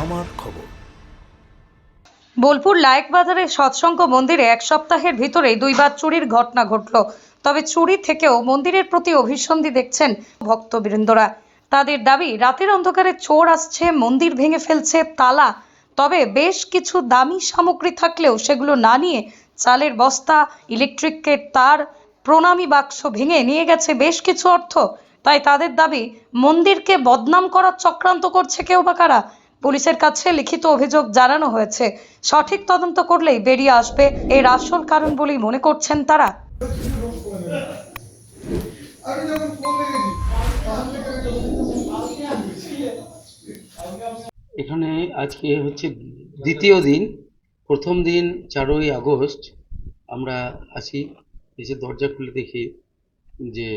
আমার খবর। বোলপুর লায়ক বাজারের সৎসঙ্গ মন্দিরে এক সপ্তাহের ভিতরেই দুইবার চুরির ঘটনা ঘটল। তবে চুরি থেকেও মন্দিরের প্রতি অভিসন্ধি দেখছেন ভক্তবৃন্দরা। তাদের দাবি, রাতের অন্ধকারে চোর আসছে, মন্দির ভেঙে ফেলছে, তালা। তবে বেশ কিছু দামি সামগ্রী থাকলেও সেগুলো না নিয়ে চালের বস্তা, ইলেকট্রিকের তার, প্রণামী বাক্স ভেঙে নিয়ে গেছে বেশ কিছু অর্থ। তাই তাদের দাবি, মন্দিরকে বদনাম করার চক্রান্ত করছে কেউ বা কারা? পুলিশের কাছে লিখিত অভিযোগ জানানো হয়েছে। সঠিক তদন্ত করলেই বেরিয়ে আসবে এর আসল কারণ বলেই মনে করছেন তারা। এখানে আজকে হচ্ছে দ্বিতীয় দিন, প্রথম দিন চারই আগস্ট আমরা আসি, এসে দরজা খুলে দেখি যে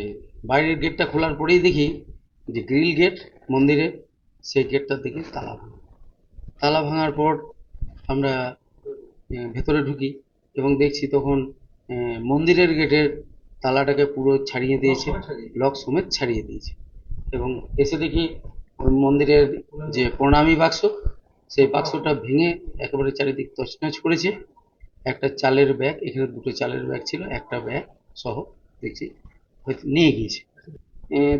বাইরের গেটটা খোলার পরেই দেখি যে গ্রিল গেট মন্দিরের সেই গেটটার দেখি তালা ভাঙা। তালা ভাঙার পর আমরা ভেতরে ঢুকি এবং দেখছি তখন মন্দিরের গেটের তালাটাকে পুরো ছাড়িয়ে দিয়েছে লক সমেত ছাড়িয়ে দিয়েছে। এবং এসে দেখি মন্দিরের যে প্রণামী বাক্স সেই বাক্সটা ভেঙে একেবারে চারিদিক তছনছ করেছে। একটা চালের ব্যাগ এখানে দুটো চালের ব্যাগ ছিল একটা ব্যাগ সহ দেখছি নিয়ে গিয়েছে।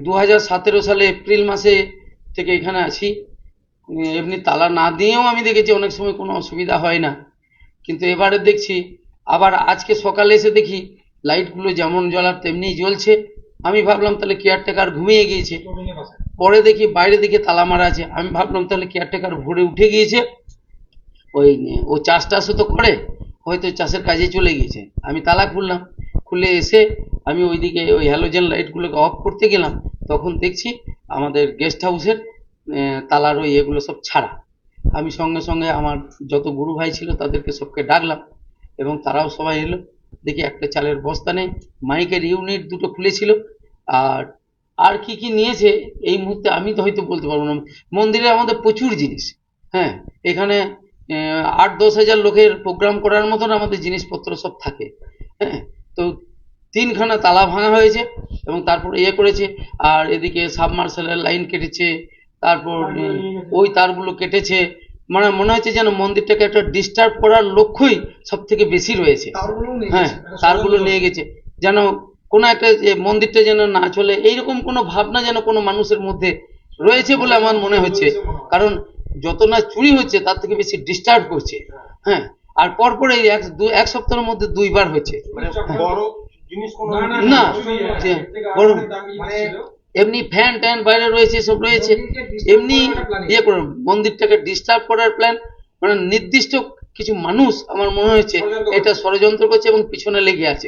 দু হাজার সতেরো সালে এপ্রিল মাসে থেকে এখানে আছি। এমনি তালা না দিয়েও আমি দেখেছি অনেক সময় কোনো অসুবিধা হয় না। কিন্তু এবারে দেখছি, আবার আজকে সকালে এসে দেখি লাইটগুলো যেমন জ্বলার তেমনি জ্বলছে। আমি ভাবলাম তাহলে কেয়ারটেকার ঘুমিয়ে গিয়েছে। পরে দেখি বাইরে দিকে তালা মারা আছে। আমি ভাবলাম তাহলে কেয়ারটেকার ভোরে উঠে গিয়েছে। ওই, ও চাষ টাসও তো করে, হয়তো চাষের কাজে চলে গিয়েছে। আমি তালা খুললাম। খুলে এসে আমি ওইদিকে ওই হ্যালোজেন লাইটগুলোকে অফ করতে গেলাম। তখন দেখছি আমাদের গেস্ট হাউসের তালার ওই এগুলো সব ছাড়া। আমি সঙ্গে সঙ্গে আমার যত গুরু ভাই ছিল তাদেরকে সবকে ডাকলাম এবং তারাও সবাই এলো। দেখি একটা চালের বস্তা নেই, মাইকের ইউনিট দুটো খুলেছিল। আর আর কি কি নিয়েছে, এই মুহূর্তে আমি তো হয়তো বলতে পারব না। মন্দিরে আমাদের প্রচুর জিনিস হ্যাঁ। এখানে আট দশ হাজার লোকের প্রোগ্রাম করার মতন আমাদের জিনিসপত্র সব থাকে হ্যাঁ। তো তিনখানা তালা ভাঙা হয়েছে। এবং তারপর ইয়ে করেছে আর এদিকে সাবমার্শালের লাইন কেটেছে তারপর ওই তারগুলো কেটেছে। মানে মনে হচ্ছে যেন মন্দিরটাকে একটা ডিস্টার্ব করার লক্ষ্যই সব থেকে বেশি রয়েছে। হ্যাঁ। তারগুলো নিয়ে গেছে। যেন কোনো একটা যে মন্দিরটা যেন না চলে এইরকম কোনো ভাবনা যেন কোনো মানুষের মধ্যে রয়েছে বলে আমার মনে হচ্ছে। কারণ যত না চুরি হচ্ছে তার থেকে বেশি ডিস্টার্ব করছে। হ্যাঁ আর পরপর এই এক দু এক সপ্তাহের মধ্যে দুইবার হচ্ছে। কোনো না যে বড় মানে এমনি ফ্যান ট্যান বাইরে রয়েছে সব রয়েছে। এমনি ইয়ে করে মন্দিরটাকে ডিস্টার্ব করার প্ল্যান মানে নির্দিষ্ট কিছু মানুষ আমার মনে হয়েছে এটা ষড়যন্ত্র করছে এবং পিছনে লেগে আছে।